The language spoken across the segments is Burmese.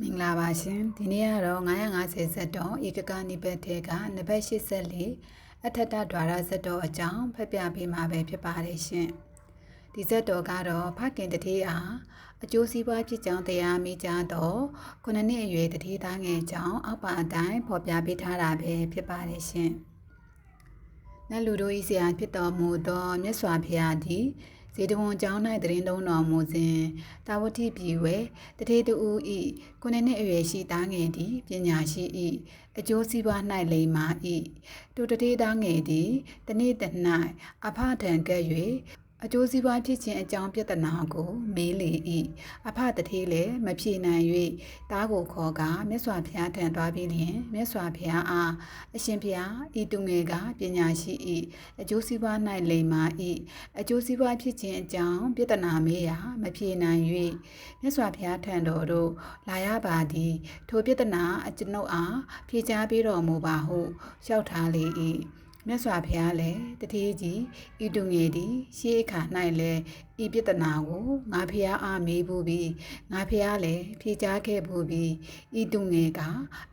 မင်္ဂလာပါရှင်ဒီနေ့ကတော့950ဇက်တော်ဧကကနိဘတ်ထဲကနဘတ်84အထတဒွါရဇက်တော်အကြောင်းဖတ်ပြပေးမှာပဲဖြစ်ပါတယ်ရှင်ဒီဇက်တော်ကတော့ဖခင်တတိအားအကျိုးစီးပွားဖြစ်ကြောင်းတရားမိကြတော့ခုနှစ်နှစ်အရွယ်တတိသားငယ်ကြောင်းအောက်ပါအတိုင်းဖော်ပြပေးထားတာပဲဖြစ်ပါတယ်ရှင်နတ်လူတို့၏ဆရာဖြစ်တော်မူသောမြတ်စွာဘုရားသည် ဇေတဝန်ကျောင်း၌တရင်သုံးတော်မူစဉ်တာဝတိပြည်ဝဲတထေတူဤခုနှစ်နှစ်အရွယ်ရှိသားငယ်သည်ပညာရှိဤအကျိုးစီးပွား၌လိမ္မာဤတူတထေသားငယ်သည်တနေ့တ၌အဖထံကဲ့၍ အကျိုးစီးပွားဖြစ်ခြင်းအကြောင်းပြဿနာကိုမေးလေ၏အဖတထေးလည်းမဖြေနိုင်၍တားကိုခေါ်ကမြတ်စွာဘုရားထံသွားပြီးလျင်မြတ်စွာဘုရားအားအရှင်ဘုရားဤသူငယ်ကပညာရှိ၏အကျိုးစီးပွား၌လိမ္မာ၏အကျိုးစီးပွားဖြစ်ခြင်းအကြောင်းပြဿနာမေးရာမဖြေနိုင်၍မြတ်စွာဘုရားထံတော်သို့လာရပါသည် ထိုပြဿနာအကျွန်ုပ်အားဖြေကြားပေးတော်မူပါဟုလျှောက်ထားလေ၏ မြတ်စွာဘုရားလည်းတတိကြီးဤတုငယ်သည်ရှေးအခါ၌လည်းဤပြဿနာကိုငါဖះအားမေးဘူးပြီးငါဖះလည်းဖြေကြားခဲ့ဘူးပြီးဤတုငယ်က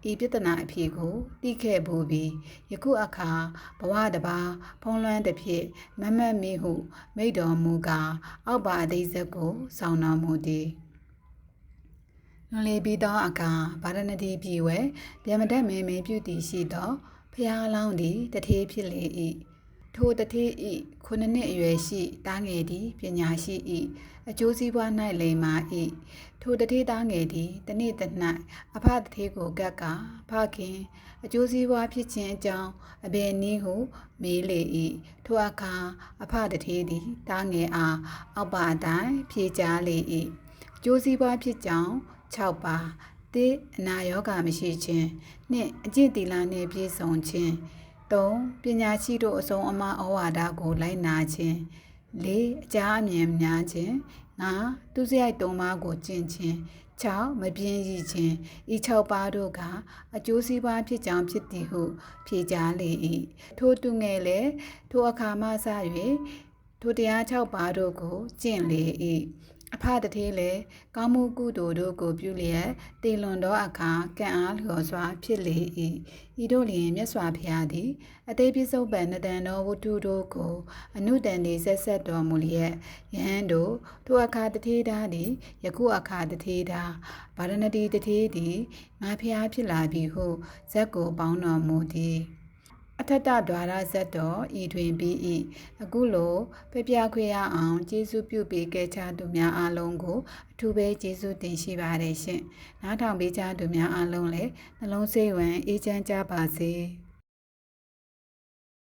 ဤပြဿနာအဖြေကိုသိခဲ့ဘူးပြီးယခုအခါဘဝတပါဖုံးလွှမ်းတစ်ဖြစ်မမတ်မီဟုမိတ်တော်မူကာ အောက်ပါအသေးစက်ကိုဆောင်းတော်မူသည်လွန်လေပြီးသောအခါဗာရဏတိပြည်ဝဲဗျမတတ်မင်းမင်းပြုတည်ရှိသော ဖျားလောင်းသည်တထေးဖြစ်လေ၏ထိုတထေးဤခုနှစ်နှစ်အရွယ်ရှိတားငယ်သည်ပညာရှိ၏အကျိုးစီးပွား၌လိမ္မာ၏ထိုတထေးသားငယ်သည်တနေ့တ၌အဖတထေးကိုကပ်ကဖခင်အကျိုးစီးပွားဖြစ်ခြင်းအကြောင်းအဘယ်နည်းဟုမေးလေ၏ထိုအခါအဖတထေးသည်တားငယ်အားအောက်ပါအတိုင်းဖြေကြားလေ၏အကျိုးစီးပွားဖြစ်ကြောင်း6ပါ တိအနာယောဂမရှိခြင်းနှင့်အကျင့်တီလာနှင့်ပြည့်စုံခြင်း၃ပညာရှိတို့အစုံအမဩဝါဒကိုလိုက်နာခြင်း၄အကြအမြင်များခြင်း၅သူစရိုက်သုံးပါးကိုကျင့်ခြင်း6မပြင်းရည်ခြင်းဤ6ပါးတို့ကအကျိုးစီးပွားဖြစ်ကြောင်းဖြစ်သည်ဟုဖြေကြားလေ၏ထိုသူငယ်လည်းထိုအခါမှစ၍ထိုတရား6ပါးတို့ကိုကျင့်လေ၏ အဖတထေးလည်းကောင်းမှုကုသိုလ်တို့ကိုပြုလျက်တည်လွန်သောအခါကံအားလျော်စွာဖြစ်လေ၏ဤတို့လျင်မြတ်စွာဘုရားသည်အသေးပြစ္ဆုတ်ပံနတန်သောဝတ္ထုတို့ကိုအနုတန်နေဆက်ဆက်တော်မူလျက်ယဟန်တို့ထိုအခါတထေးသားသည်ယခုအခါတထေးသားဗာရဏတိတထေးသည်ငါဖျားဖြစ်လာပြီဟုဇက်ကိုပေါင်းတော်မူသည် အထတဒွါရဇတ်တော်ဤတွင်ပြီး၏အခုလိုပြပြခွေရအောင်ကျေးဇူးပြုပေးခဲ့ကြသူများအားလုံးကိုအထူးပဲကျေးဇူးတင်ရှိပါတယ်ရှင်နားထောင်ပေးကြသူများအားလုံးလည်းနှလုံးစိတ်ဝင်အေးချမ်းကြပါစေ